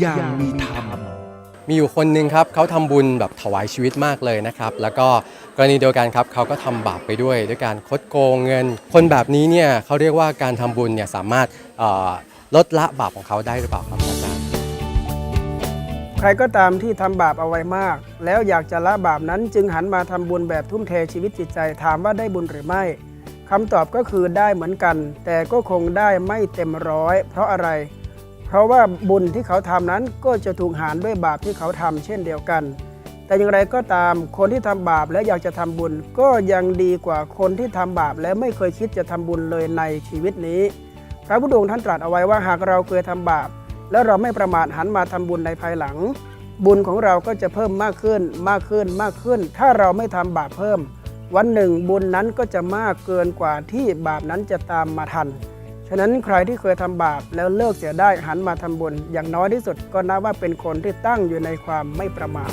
อย่างมีธรรม มีอยู่คนหนึ่งครับเขาทำบุญแบบถวายชีวิตมากเลยนะครับ แล้วก็กรณีเดียวกันครับเขาก็ทำบาปไปด้วย ด้วยการคดโกงเงิน คนแบบนี้เนี่ยเขาเรียกว่าการทำบุญเนี่ยสามารถเอ่อลดละบาปของเขาได้หรือเปล่าครับอาจารย์ ใครก็ตามที่ทำบาปเอาไว้มาก แล้วอยากจะละบาปนั้นจึงหันมาทำบุญแบบทุ่มเทชีวิตจิตใจถามว่าได้บุญหรือไม่คำตอบก็คือได้เหมือนกัน แต่ก็คงได้ไม่เต็มร้อย เพราะอะไร เพราะว่าบุญที่เขาทำนั้นก็จะถูกหารด้วยบาปที่เขาทำเช่นเดียวกัน แต่อย่างไรก็ตามคนที่ทำบาปและอยากจะทำบุญ ก็ยังดีกว่าคนที่ทำบาปและไม่เคยคิดจะทำบุญเลยในชีวิตนี้ พระพุทธองค์ท่านตรัสเอาไว้ว่าหากเราเคยทำบาป แล้วเราไม่ประมาทหันมาทำบุญในภายหลัง บุญของเราก็จะเพิ่มมากขึ้นมากขึ้นมากขึ้น ถ้าเราไม่ทำบาปเพิ่ม วันหนึ่งบุญนั้นก็จะมากเกินกว่าที่บาปนั้นจะตามมาทัน ฉะนั้นใครที่เคยทำบาปแล้วเลิกเสียได้หันมาทำบุญ อย่างน้อยที่สุดก็นับว่าเป็นคนที่ตั้งอยู่ในความไม่ประมาท